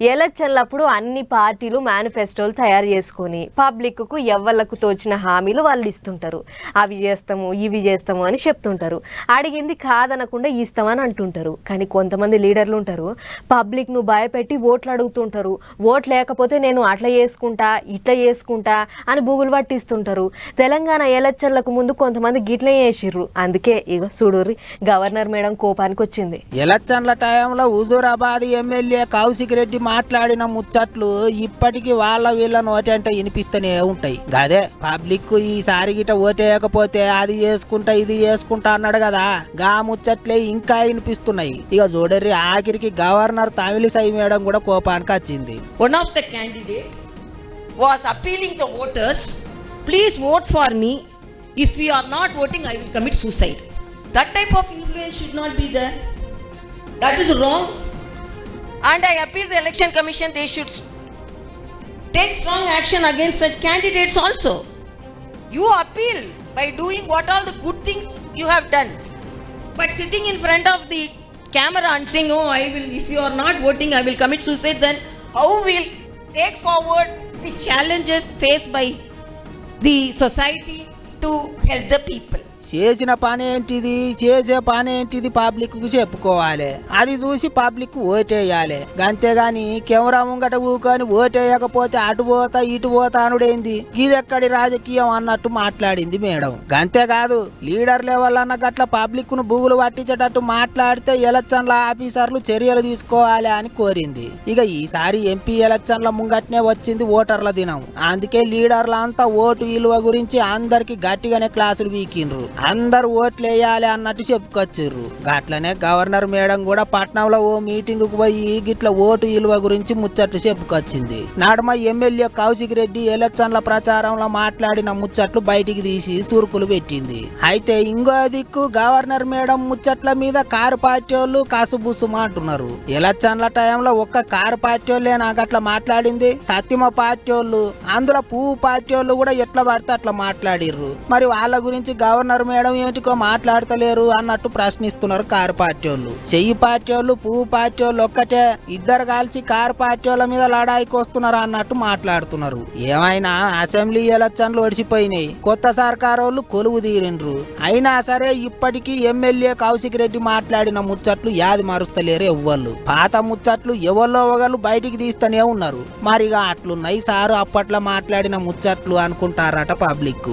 ఎలక్షన్లప్పుడు అన్ని పార్టీలు మేనిఫెస్టోలు తయారు చేసుకొని పబ్లిక్కు ఎవ్వళ్ళకు తోచిన హామీలు వాళ్ళు ఇస్తుంటారు. అవి చేస్తాము ఇవి చేస్తాము అని చెప్తుంటారు. అడిగింది కాదనకుండా ఇస్తామని అంటుంటారు. కానీ కొంతమంది లీడర్లు ఉంటారు పబ్లిక్ను భయపెట్టి ఓట్లు అడుగుతుంటారు. ఓట్లు లేకపోతే నేను అట్లా చేసుకుంటా ఇట్లా చేసుకుంటా అని బూగులు పట్టిస్తుంటారు. తెలంగాణ ఎలక్షన్లకు ముందు కొంతమంది గిట్లే చేసిర్రు. అందుకే ఇక చూడుర్రి గవర్నర్ మేడం కోపానికి వచ్చింది ఎలక్షన్ల టైంలో హుజూరాబాద్ ఎమ్మెల్యే కౌశిక్ రెడ్డి మాట్లాడిన ముచ్చట్లు ఇప్పటికీ వాళ్ళ వీళ్ళ నోటి వినిపిస్తూనే ఉంటాయి. అదే పబ్లిక్ ఈసారి గిట ఓటేయకపోతే అది చేసుకుంటా ఇది చేసుకుంటా అన్నాడు కదా. గా ముచ్చట్లే ఇంకా వినిపిస్తున్నాయి. ఇక చూడర్రి ఆఖరికి గవర్నర్ తమిళ తమిళిసై వేయడం కూడా కోపానికి వచ్చింది. One of the candidate was appealing the voters please vote for me if you are not voting I will commit and i appeal the election commission they should take strong action against such candidates also you appeal by doing what all the good things you have done but sitting in front of the camera and saying, Oh, I will, if you are not voting, I will commit suicide, then how will take forward the challenges faced by the society to help the people? చేసిన పని ఏంటిది? చేసే పని ఏంటిది పబ్లిక్కు చెప్పుకోవాలి. అది చూసి పబ్లిక్ ఓటేయాలి. అంతేగాని కెమెరా ముంగట ఊకొని ఓటేయకపోతే అటు పోతా ఇటు పోతా అనుడేంది? ఇదెక్కడి రాజకీయం అన్నట్టు మాట్లాడింది మేడం. అంతేకాదు లీడర్ లెవెల్ అన్న గట్ల పబ్లిక్ను బూగులు పట్టించేటట్టు మాట్లాడితే ఎలక్షన్ల ఆఫీసర్లు చర్యలు తీసుకోవాలి అని కోరింది. ఇక ఈసారి ఎంపీ ఎలక్షన్ల ముంగట్నే వచ్చింది ఓటర్ల దినం. అందుకే లీడర్లంతా ఓటు విలువ గురించి అందరికి గట్టిగానే క్లాసులు వీకిండ్రు. అందరు ఓట్లు వేయాలి అన్నట్టు చెప్పుకొచ్చిర్రు. గట్లనే గవర్నర్ మేడం కూడా పట్నంలో ఓ మీటింగ్కు పోయి గిట్ల ఓటు విలువ గురించి ముచ్చట్లు చెప్పుకొచ్చింది. నడుమ ఎమ్మెల్యే కౌశిక్ రెడ్డి ఎలక్షన్ల ప్రచారంలో మాట్లాడిన ముచ్చట్లు బయటికి తీసి సురుకులు పెట్టింది. అయితే ఇంకో దిక్కు గవర్నర్ మేడం ముచ్చట్ల మీద కారు పార్టీ వాళ్ళు కాసుబుసు అంటున్నారు ఎలక్షన్ల టైంలో ఒక్క కారు పార్టీ వాళ్ళే నాకు అట్లా మాట్లాడింది. తత్తిమ పార్టీ వాళ్ళు అందులో పువ్వు పార్టీ వాళ్ళు కూడా ఎట్లా పడితే అట్లా మాట్లాడిర్రు. మరి వాళ్ళ గురించి గవర్నర్ మేడం ఏంటికో మాట్లాడతలేరు అన్నట్టు ప్రశ్నిస్తున్నారు కారు పార్టీ వాళ్ళు చెయ్యి పార్టీ వాళ్ళు పువ్వు పార్టీ వాళ్ళు ఒక్కటే ఇద్దరు కలిసి కారు పార్టీ వాళ్ళ మీద లడాయికి వస్తున్నారు అన్నట్టు మాట్లాడుతున్నారు. ఏమైనా అసెంబ్లీ ఎలక్షన్లు ఒడిసిపోయినాయి. కొత్త సర్కారు వాళ్ళు కొలువు తీరిండ్రు. అయినా సరే ఇప్పటికీ ఎమ్మెల్యే కౌశిక్ రెడ్డి మాట్లాడిన ముచ్చట్లు యాది మారుస్తలేరు ఎవ్వళ్ళు. పాత ముచ్చట్లు ఎవరిలో ఒకళ్ళు బయటికి తీస్తూనే ఉన్నారు. మరిగా అట్లున్నాయి సారు అప్పట్లో మాట్లాడిన ముచ్చట్లు అనుకుంటారట పబ్లిక్